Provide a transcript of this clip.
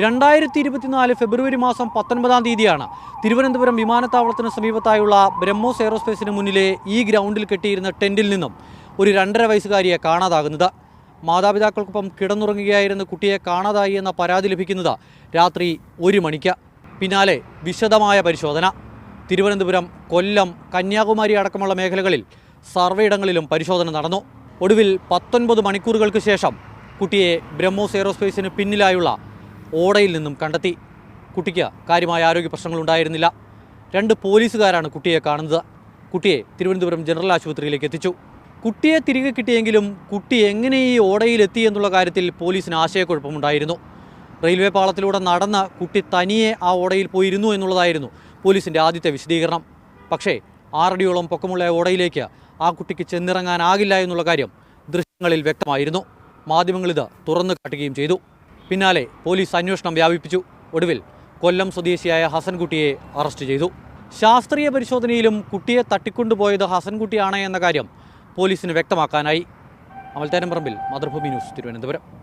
രണ്ടായിരത്തി ഇരുപത്തിനാല് ഫെബ്രുവരി മാസം പത്തൊൻപതാം തീയതിയാണ് തിരുവനന്തപുരം വിമാനത്താവളത്തിന് സമീപത്തായുള്ള ബ്രഹ്മോസ് എയറോസ്പേസിന് മുന്നിലെ ഈ ഗ്രൗണ്ടിൽ കെട്ടിയിരുന്ന ടെന്റിൽ നിന്നും ഒരു രണ്ടര വയസ്സുകാരിയെ കാണാതാകുന്നത്. മാതാപിതാക്കൾക്കൊപ്പം കിടന്നുറങ്ങുകയായിരുന്ന കുട്ടിയെ കാണാതായി എന്ന പരാതി ലഭിക്കുന്നത് രാത്രി ഒരു മണിക്ക്. പിന്നാലെ വിശദമായ പരിശോധന. തിരുവനന്തപുരം കൊല്ലം കന്യാകുമാരി അടക്കമുള്ള മേഖലകളിൽ സർവയിടങ്ങളിലും പരിശോധന നടന്നു. ഒടുവിൽ പത്തൊൻപത് മണിക്കൂറുകൾക്ക് ശേഷം കുട്ടിയെ ബ്രഹ്മോസ് എയറോസ്പേസിന് പിന്നിലായുള്ള ഓടയിൽ നിന്നും കണ്ടെത്തി. കുട്ടിക്ക് കാര്യമായ ആരോഗ്യ പ്രശ്നങ്ങളുണ്ടായിരുന്നില്ല രണ്ട് പോലീസുകാരാണ് കുട്ടിയെ കാണുന്നത്. കുട്ടിയെ തിരുവനന്തപുരം ജനറൽ ആശുപത്രിയിലേക്ക് എത്തിച്ചു. കുട്ടിയെ തിരികെ കിട്ടിയെങ്കിലും കുട്ടി എങ്ങനെ ഈ ഓടയിൽ എത്തി എന്നുള്ള കാര്യത്തിൽ പോലീസിന് ആശയക്കുഴപ്പമുണ്ടായിരുന്നു. റെയിൽവേ പാളത്തിലൂടെ നടന്ന കുട്ടി തനിയെ ആ ഓടയിൽ പോയിരുന്നു എന്നുള്ളതായിരുന്നു പോലീസിന്റെ ആദ്യത്തെ വിശദീകരണം. പക്ഷേ ആറടിയോളം പൊക്കമുള്ള ഓടയിലേക്ക് ആ കുട്ടിക്ക് ചെന്നിറങ്ങാനാകില്ല എന്നുള്ള കാര്യം ദൃശ്യങ്ങളിൽ വ്യക്തമായിരുന്നു. മാധ്യമങ്ങളിത് തുറന്നു കാട്ടുകയും ചെയ്തു. പിന്നാലെ പോലീസ് അന്വേഷണം വ്യാപിപ്പിച്ചു. ഒടുവിൽ കൊല്ലം സ്വദേശിയായ ഹസൻകുട്ടിയെ അറസ്റ്റ് ചെയ്തു. ശാസ്ത്രീയ പരിശോധനയിലും കുട്ടിയെ തട്ടിക്കൊണ്ടുപോയത് ഹസൻകുട്ടിയാണ് എന്ന കാര്യം പോലീസിന് വ്യക്തമാക്കാനായി. അമൽത്തേരം പറമ്പിൽ മാതൃഭൂമി ന്യൂസ് തിരുവനന്തപുരം.